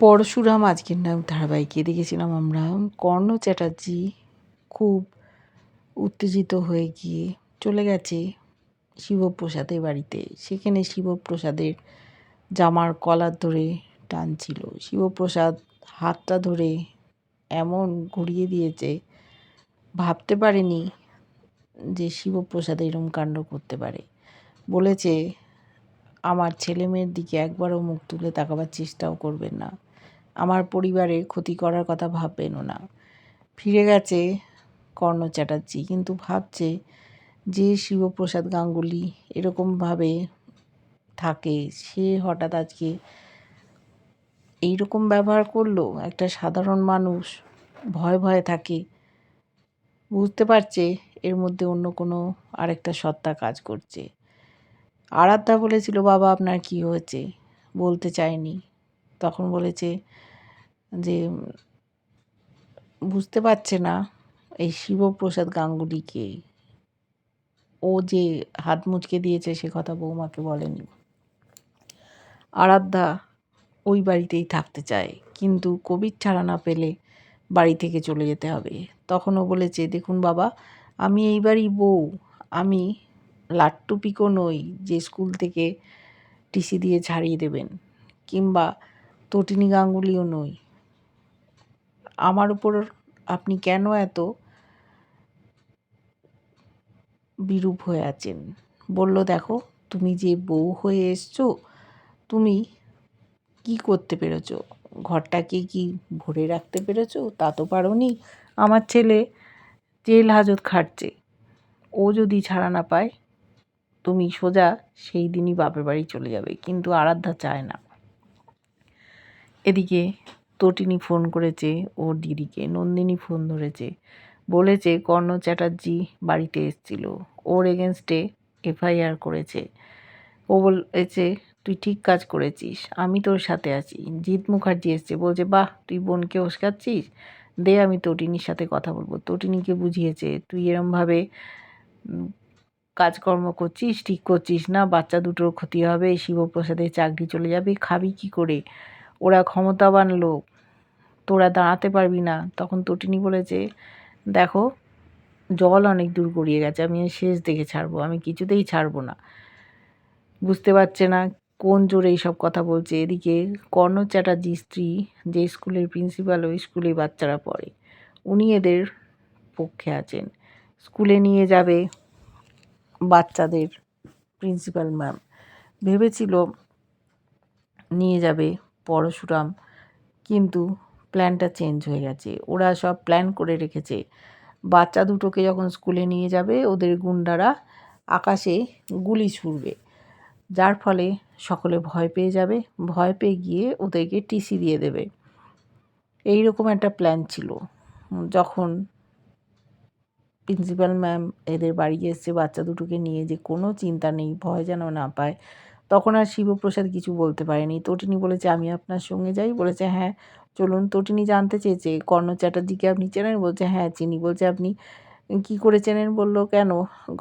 পরশুরাম আজকের নাম ধারাবাহিকে দেখেছিলাম আমরা। কর্ণ চ্যাটার্জি খুব উত্তেজিত হয়ে গিয়ে চলে গেছে শিবপ্রসাদের বাড়িতে। সেখানে শিবপ্রসাদের জামার কলার ধরে টানছিল। শিবপ্রসাদ হাতটা ধরে এমন ঘুরিয়ে দিয়েছে, ভাবতে পারেনি যে শিবপ্রসাদ এরম কাণ্ড করতে পারে। বলেছে, আমার ছেলে মেয়ের দিকে একবারও মুখ তুলে তাকাবার চেষ্টাও করবেন না। আমার ক্ষতি করার কথা ভাববেনও না। ফিরে গেছে কর্ণ চ্যাটার্জি, কিন্তু ভাবছে যে শিবপ্রসাদ গাঙ্গুলি এরকমভাবে থাকে, সে হঠাৎ আজকে এইরকম ব্যবহার করল? একটা সাধারণ মানুষ ভয় ভয়ে থাকে। বুঝতে পারছে এর মধ্যে অন্য কোনো আরেকটা সত্তা কাজ করছে। আরাধ্যা বলেছিল, বাবা, আপনার কি হয়েছে? বলতে চায়নি। তখন বলেছে যে বুঝতে পারছে না এই শিবপ্রসাদ গাঙ্গুলিকে। ও যে হাত মুচকে দিয়েছে সে কথা বৌমাকে বলেনি। আরাধ্যা ওই বাড়িতেই থাকতে চায়, কিন্তু কবির ছাড়া না পেলে বাড়ি থেকে চলে যেতে হবে। তখনও বলেছে, দেখুন বাবা, আমি এই বাড়ি বউ, আমি লাট্টু পিকো নই যে স্কুল থেকে টিসি দিয়ে ছাড়িয়ে দেবেন, কিংবা তটিনী গাঙ্গুলিও নই। আমার উপর আপনি কেন এত বিরূপ হয়ে আছেন? বলল, দেখো, তুমি যে বউ হয়ে এসছো, তুমি কি করতে পেরেছ? ঘরটাকে কি ভরে রাখতে পেরেছ? তা তো পারোনি। আমার ছেলে জেল হাজত খাটছে। ও যদি ছাড়া না পায়, তুমি সোজা সেই দিনই বাপের বাড়ি চলে যাবে। কিন্তু আরাধ্যা চায় না। এদিকে তটিনী ফোন করেছে ওর দিদিকে, নন্দিনী ফোন ধরেছে। বলেছে, কর্ণ চ্যাটার্জি বাড়িতে এসছিল। ওর এগেনস্টে এফআইআর করেছে। ও বলেছে, তুই ঠিক কাজ করেছিস, আমি তোর সাথে আছি। জিৎ মুখার্জি এসছে, বলছে, বাহ, তুই বোনকে উস্কাচ্ছিস দে, আমি তটিনীর সাথে কথা বলব। তটিনীকে বুঝিয়েছে, তুই এরমভাবে কাজকর্ম করছিস, ঠিক করছিস না, বাচ্চা দুটোর ক্ষতি হবে, শিবপ্রসাদের চাকরি চলে যাবে, খাবি কি করে? ওরা ক্ষমতাবান লোক, তোরা দাঁড়াতে পারবি না। তখন তটিনী বলেছে দেখো, জল অনেক দূর গড়িয়ে গেছে, আমি শেষ দেখে ছাড়বো, আমি কিছুতেই ছাড়বো না। বুঝতে পারছে না কোন জোরে এইসব কথা বলছে। এদিকে কর্ণ চ্যাটার্জি স্ত্রী, যে স্কুলের প্রিন্সিপাল, ওই স্কুলে বাচ্চারা পড়ে। উনি এদের পক্ষে আছেন। স্কুলে নিয়ে যাবে বাচ্চাদের প্রিন্সিপাল ম্যাম। ভেবেছিল নিয়ে যাবে পরশুরাম। কিন্তু প্ল্যানটা চেঞ্জ হয়ে গেছে। ওরা সব প্ল্যান করে রেখেছে। বাচ্চা দুটোকে যখন স্কুলে নিয়ে যাবে, ওদের গুন্ডারা আকাশে গুলি ছুড়বে। যার ফলে সকলে ভয় পেয়ে যাবে। ভয় পেয়ে গিয়ে ওদেরকে টিসি দিয়ে দেবে। এই রকম একটা প্ল্যান ছিল। যখন প্রিন্সিপাল ম্যাম এদের বাড়ি এসছে বাচ্চা দুটোকে নিয়ে যে কোনো চিন্তা নেই, ভয় যেন না পায় তখন আর শিবপ্রসাদ কিছু বলতে পারেনি। তটিনী বলেছে, আমি আপনার সঙ্গে যাই। বলেছে হ্যাঁ চলুন। তটিনী জানতে চেয়েছে, কর্ণ চ্যাটার্জিকে আপনি চেনেন? বলছে হ্যাঁ চিনি। বলছে, আপনি কি করে চেনেন? বলল, কেন?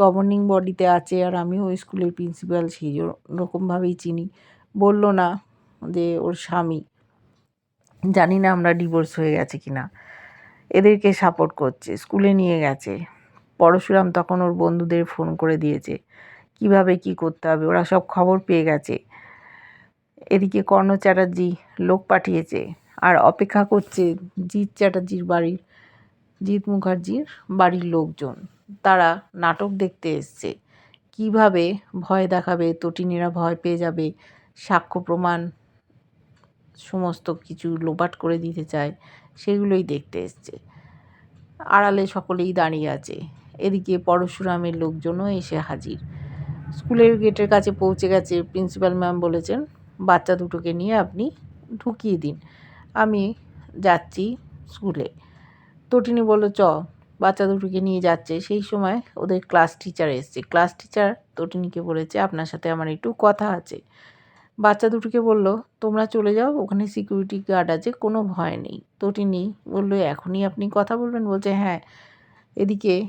গভর্নিং বডিতে আছে আর আমিও ওই স্কুলের প্রিন্সিপাল, সেই রকমভাবেই চিনি। বলল না যে, ওর স্বামী। জানি না আমরা ডিভোর্স হয়ে গেছে কি না এদেরকে সাপোর্ট করছে, স্কুলে নিয়ে গেছে। পরশুরাম তখন ওর বন্ধুদের ফোন করে দিয়েছে কীভাবে কি করতে হবে? ওরা সব খবর পেয়ে গেছে। এদিকে কর্ণ চ্যাটার্জি লোক পাঠিয়েছে আর অপেক্ষা করছে জিৎ চ্যাটার্জির বাড়ির, জিৎ মুখার্জির বাড়ির লোকজন। তারা নাটক দেখতে এসছে। কীভাবে ভয় দেখাবে, তটিনীরা ভয় পেয়ে যাবে, সাক্ষ্য প্রমাণ সমস্ত কিছু লোপাট করে দিতে চায়, সেগুলোই দেখতে এসছে। আড়ালে সকলেই দাঁড়িয়ে আছে। এদিকে পরশুরামের লোকজনও এসে হাজির। স্কুলের গেটের কাছে পৌঁছে গেছে, প্রিন্সিপাল ম্যাম বলেছেন, বাচ্চা দুটোকে নিয়ে আপনি ঢুকিয়ে দিন। আমি যাচ্ছি স্কুলে। তটিনী বলল, চ, বাচ্চা দুটোকে নিয়ে যাচ্ছে। সেই সময় ওদের ক্লাস টিচার এসছে। ক্লাস টিচার তটিনীকে বলেছে, আপনার সাথে আমার একটু কথা আছে। বাচ্চা দুটোকে বলল, তোমরা চলে যাও, ওখানে সিকিউরিটি গার্ড আছে, কোনো ভয় নেই। তটিনী বলল, এখনই আপনি কথা বলবেন? বলছে হ্যাঁ। এদিকে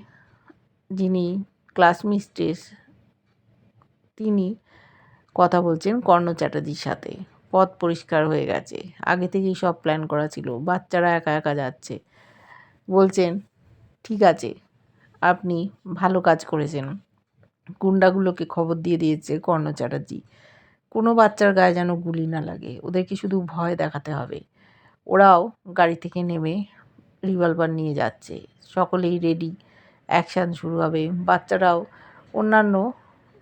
যিনি ক্লাস মিস্ট্রেস তিনি কথা বলছেন কর্ণ চ্যাটার্জির সাথে। পথ পরিষ্কার হয়ে গেছে। আগে থেকেই সব প্ল্যান করা ছিল। বাচ্চারা একা একা যাচ্ছে। বলছেন, ঠিক আছে, আপনি ভালো কাজ করেছেন। গুন্ডাগুলোকে খবর দিয়ে দিয়েছে কর্ণ চ্যাটার্জি। কোনো বাচ্চার গায়ে যেন গুলি না লাগে। ওদেরকে শুধু ভয় দেখাতে হবে। ওরাও গাড়ি থেকে নেমে রিভলভার নিয়ে যাচ্ছে। সকলেই রেডি অ্যাকশান শুরু হবে। বাচ্চারাও অন্যান্য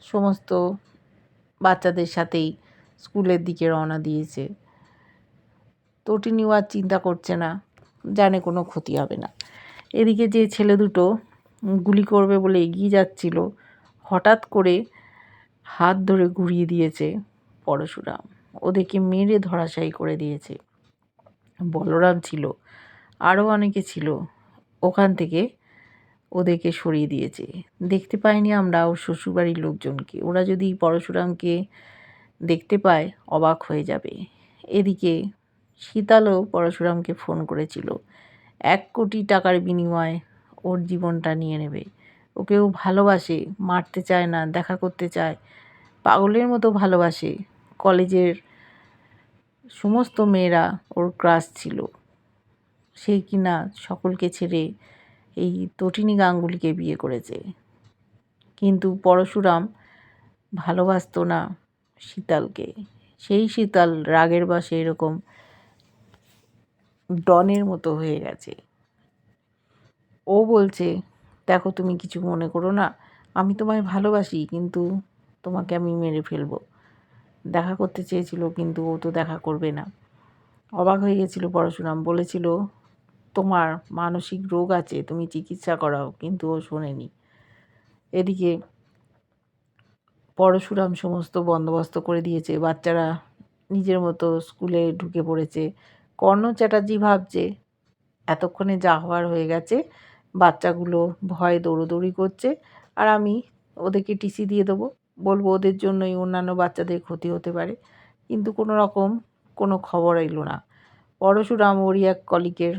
সমস্ত বাচ্চাদের সাথেই স্কুলের দিকে রওনা দিয়েছে। তটিনিও আর চিন্তা করছে না, জানে কোনো ক্ষতি হবে না। এদিকে যে ছেলে দুটো গুলি করবে বলে এগিয়ে যাচ্ছিল, হঠাৎ করে হাত ধরে ঘুরিয়ে দিয়েছে পরশুরাম। ওদেরকে মেরে ধরাশায়ী করে দিয়েছে। বলরাম ছিল, আরও অনেকে ছিল। ওখান থেকে ওদেরকে সরিয়ে দিয়েছে। দেখতে পাইনি আমরা ওর শ্বশুরবাড়ির লোকজনকে। ওরা যদি পরশুরামকে দেখতে পায়, অবাক হয়ে যাবে। এদিকে শীতালও পরশুরামকে ফোন করেছিল। এক কোটি টাকার বিনিময়ে ওর জীবনটা নিয়ে নেবে। ওকেও ভালোবাসে, মারতে চায় না, দেখা করতে চায়, পাগলের মতো ভালোবাসে। কলেজের সমস্ত মেয়েরা ওর ক্রাশ ছিল। সে কিনা সকলকে ছেড়ে এই তটিনী গাঙ্গুলিকে বিয়ে করেছে। কিন্তু পরশুরাম ভালোবাসতো না শীতালকে। সেই শীতাল রাগের বাসে এরকম ডনের মতো হয়ে গেছে। ও বলছে, দেখো তুমি কিছু মনে করো না, আমি তোমায় ভালোবাসি, কিন্তু তোমাকে আমি মেরে ফেলব। দেখা করতে চেয়েছিল, কিন্তু ও তো দেখা করবে না। অবাক হয়ে গেছিল পরশুরাম। বলেছিল তোমার মানসিক রোগ আছে, তুমি চিকিৎসা করাও, কিন্তু ও শোনেনি। এদিকে পরশুরাম সমস্ত বন্দোবস্ত করে দিয়েছে, বাচ্চারা নিজের মতো স্কুলে ঢুকে পড়েছে। কর্ণ চ্যাটার্জি ভাবছে, এতক্ষণে যা হওয়ার হয়ে গেছে, বাচ্চাগুলো ভয়ে দৌড়োদৌড়ি করছে, আর আমি ওদেরকে টিসি দিয়ে দেবো। বলব ওদের জন্যই অন্যান্য বাচ্চাদের ক্ষতি হতে পারে। কিন্তু কোনো রকম কোনো খবর এলো না। পরশুরাম এক কলিকের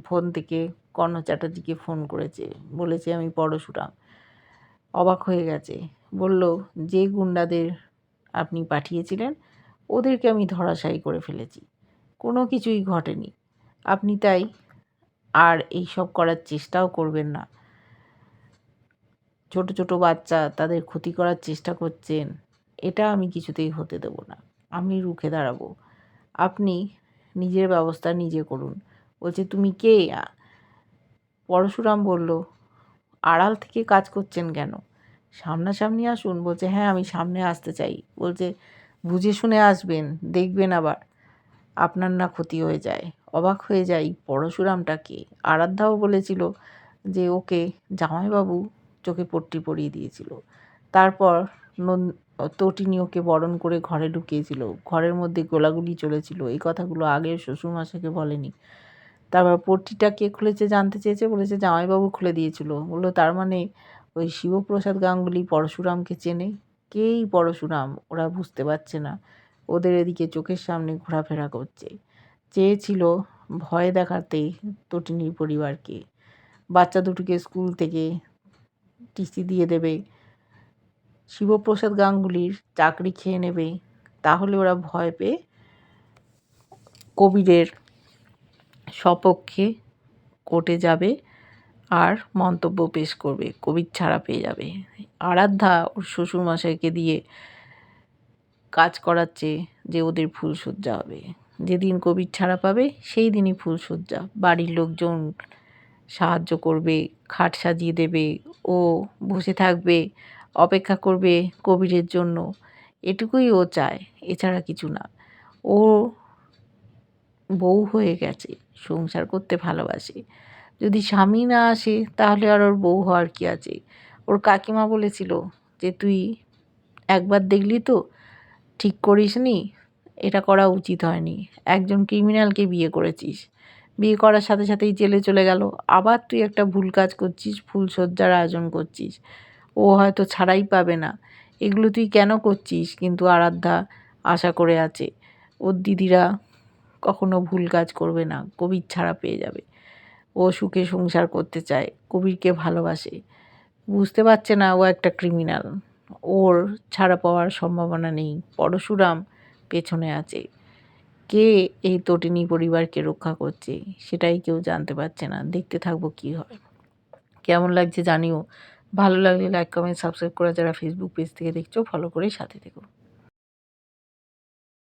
ফোন থেকে কর্ণ চ্যাটার্জিকে ফোন করেছে। বলেছে, আমি পরশুরাম। অবাক হয়ে গেছে। বলল, যে গুন্ডাদের আপনি পাঠিয়েছিলেন, ওদেরকে আমি ধরাশায়ী করে ফেলেছি। কোনো কিছুই ঘটেনি। আপনি তাই আর এই সব করার চেষ্টাও করবেন না। ছোট ছোট বাচ্চা তাদের ক্ষতি করার চেষ্টা করছেন। এটা আমি কিছুতেই হতে দেব না। আমি রুখে দাঁড়াবো। আপনি নিজের ব্যবস্থা নিজে করুন। বলছে, তুমি কে? পরশুরাম বলল, আড়াল থেকে কাজ করছেন কেন? সামনাসামনি আসুন, বলছে হ্যাঁ আমি সামনে আসতে চাই। বলছে, বুঝে শুনে আসবেন, দেখবেন আবার। আপনার না ক্ষতি হয়ে যায়, অবাক হয়ে যাই পরশুরামটা কে? আরাধ্যাও বলেছিল যে, ওকে জামাইবাবু চোখে পট্টি পরিয়ে দিয়েছিল। তারপর তটিনী ওকে বরণ করে ঘরে ঢুকিয়েছিল। ঘরের মধ্যে গোলাগুলি চলেছিল। এই কথাগুলো আগের শ্বশুরমশাইকে বলেনি। তারপর পট্টিটা কে খুলেছে জানতে চেয়েছে, বলেছে জামাইবাবু খুলে দিয়েছিল। বলল, তার মানে ওই শিবপ্রসাদ গাঙ্গুলি পরশুরামকে চেনে? কেই পরশুরাম? ওরা বুঝতে পারছে না। ওদের এদিকে চোখের সামনে ঘোরাফেরা করছে। চেয়েছিল ভয় দেখাতে তটিনীর পরিবারকে। বাচ্চা দুটোকে স্কুল থেকে টিসি দিয়ে দেবে। শিবপ্রসাদ গাঙ্গুলির চাকরি খেয়ে নেবে। তাহলে ওরা ভয় পেয়ে কবিরের সপক্ষে কোর্টে যাবে আর মন্তব্য পেশ করবে, কবির ছাড়া পেয়ে যাবে। আরাধ্যা ওর শ্বশুরমশাইকে দিয়ে কাজ করাচ্ছে যে ওদের ফুল ফুলসজ্জা হবে। যেদিন কবির ছাড়া পাবে, সেই দিনই ফুল ফুলসজ্জা বাড়ির লোকজন সাহায্য করবে, খাট সাজিয়ে দেবে ও বসে থাকবে, অপেক্ষা করবে কবিরের জন্য। এটুকুই ও চায়, এছাড়া কিছু না। ও বউ হয়ে গেছে, সংসার করতে ভালোবাসে। যদি স্বামী না আসে, তাহলে আর ওর বউ হওয়ার কি আছে? ওর কাকিমা বলেছিল যে, তুই একবার দেখলি তো, ঠিক করিস নি? এটা করা উচিত হয়নি। একজন ক্রিমিনালকে বিয়ে করেছিস। বিয়ে করার সাথে সাথেই জেলে চলে গেল। আবার তুই একটা ভুল কাজ করছিস ফুলসজ্জার আয়োজন করছিস। ও হয়তো ছাড়াই পাবে না। এগুলো তুই কেন করছিস? কিন্তু আরাধ্যা আশা করে আছে। ওর দিদিরা কখনো ভুল কাজ করবে না, কবির ছাড়া পেয়ে যাবে। ও সুখে সংসার করতে চায়, কবিরকে ভালোবাসে। বুঝতে পারছে না ও একটা ক্রিমিনাল ওর ছাড়া পাওয়ার সম্ভাবনা নেই। পরশুরাম পেছনে আছে। কে এই তটিনী পরিবারকে রক্ষা করছে, সেটাই কেউ জানতে পারছে না। দেখতে থাকব কী হয়। কেমন লাগছে জানিও। ভালো লাগলে লাইক কমেন্ট সাবস্ক্রাইব করা যারা ফেসবুক পেজ থেকে দেখছ ফলো করে সাথে থেকো।